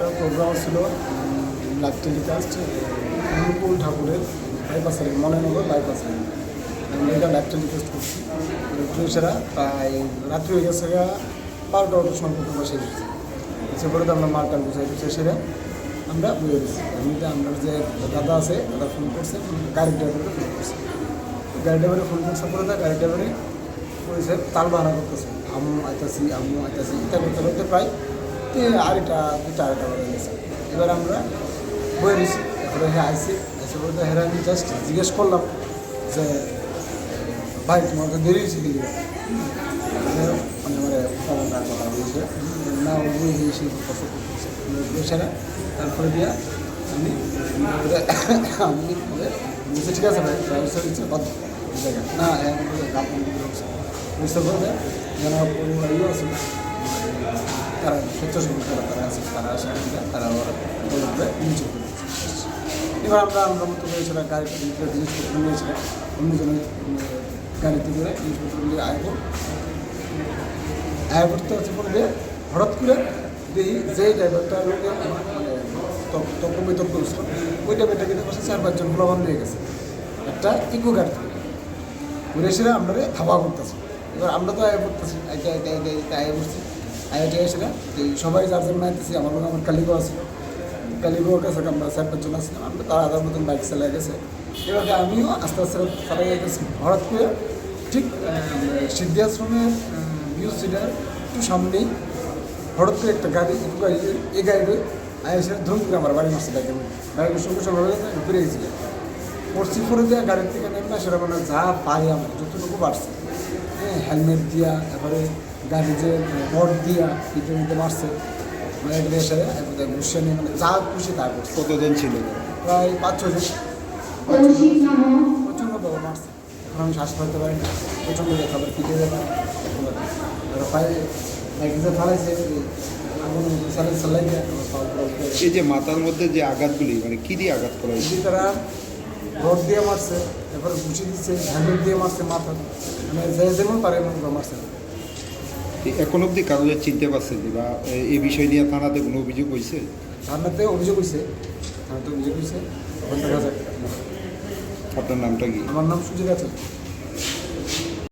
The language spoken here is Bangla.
একটা প্রোগ্রাম ছিল লাইভ টেলিকাস্ট অনুকূল ঠাকুরের বাইপাসের মনেনগর বাইপাসের আমরা এটা লাইভ টেলিকাস্ট করছি। পুলিশেরা প্রায় রাত্রি হয়ে গেছে বারোটা অটো সম্পর্ক বসে গেছে সে পরে তো আমরা মালটাল বুঝাই দিচ্ছে সেটা আমরা বুঝে দিচ্ছি এমনিতে আমরা যে দাদা আছে, দাদা ফোন করছে গাড়ি ড্রাইভারকে ফোন করছে। গাড়ি ড্রাইভারে ফোন করছে পরে তার গাড়ি ড্রাইভারে করেছে তাল বাহানা করতেছে। আমু আইতাছি আমু আইতাছি, ইত্যাদি করতে করতে প্রায় আড়াইটা দুটা আড়াইটা বেড়ে গেছে এবার আমরা বয়ে দিছি এরপরে হ্যাঁ আইসি এসে বলতে হ্যাঁ আমি জাস্ট জিজ্ঞেস করলাম যে ভাই তোমার তো দেরি হয়েছে কি মানে কথা বলছে না ওই হয়েছে কষ্ট তারপরে দিয়া আমি আমি বলে ঠিক আছে ভাই ব্যবস্থা দিচ্ছে জায়গা না বুঝতে পারবে যারা পরিবারও আছে তারা স্বেচ্ছাসেবী যারা তারা আছে, তারা আসে তারা ওরা বলবে, নিচে এবার আমরা আমরা মতো করে সেটা জিনিসপত্র নিয়েছিলাম অন্যজনের গাড়িতে করে জিনিসপত্র নিয়ে আয় আয় করতে হচ্ছে দিয়ে হঠাৎ করে দেখি যে ড্রাইভারটা লোকে মানে তর্ক- তর্ক বিতর্ক করছিল ওই ড্রাইভারটা কিন্তু পাশে চার পাঁচজন ফলাফল নিয়ে গেছে। একটা ইকো গাড়ি ঘুরে এসে আমরা ধাবা করতেছি। এবার আমরা তো আয় করতেছি। আইতে আইতে আইতে আয় করছি। এসে এই সবাই যার জন্য আইতেছি, আমার লোক আমার কালিগো আছে। কালিগোর কাছে আমরা চার পাঁচজন আসছিলাম আমরা তার আধার মতন বাইক চালিয়ে গেছে। এবার আমিও আস্তে আস্তে চালাই যাইতেছি হঠাৎ করে ঠিক সিদ্ধি আশ্রমের ভিউ সিটার একটু সামনেই হঠাৎ করে একটা গাড়ি এই গাড়ি আইসে ধরুন করে আমার বাড়ি মাসে বাইকের বাইকের সঙ্গে সঙ্গে ঘুরে গেছিল পড়ছি পরে দেওয়া গাড়ির থেকে নেমে সেটা মানে যা পাই আমার, যতটুকু বাড়ছে হ্যাঁ হেলমেট দিয়া, তারপরে গাড়ি যে বট দিয়া পিঠে নিতে মারছে মানে এটা এসে ঘুষে নিয়ে মানে যা খুশি তা করছে। কতজন ছিল? প্রায় পাঁচ ছজন প্রচণ্ড বড় মারছে। এখন আমি শ্বাস ফেলতে পারি না। প্রচণ্ড ব্যথা আবার পিঠে ব্যথা। এবার পায়ে বাইকে যে ফালাইছে আগুন সালাই সালাই দিয়ে আমার পা পুরো উঠে গেছে। এই যে মাথার মধ্যে যে আঘাতগুলি মানে কি দিয়ে আঘাত করা হয়েছে? তারা রড দিয়ে মারছে এরপরে ঘুষি দিচ্ছে হ্যান্ডেল দিয়ে মারছে মাথা মানে যে যেমন পারে এমন মারছে। এখন অবধি কাগজে চিনতে পারছে যে বা এই বিষয় নিয়ে থানাতে কোনো অভিযোগ হয়েছে? থানাতে অভিযোগ হয়েছে। থানাতে অভিযোগ হয়েছে। আপনার নামটা কি? আমার নাম সুজিত আছে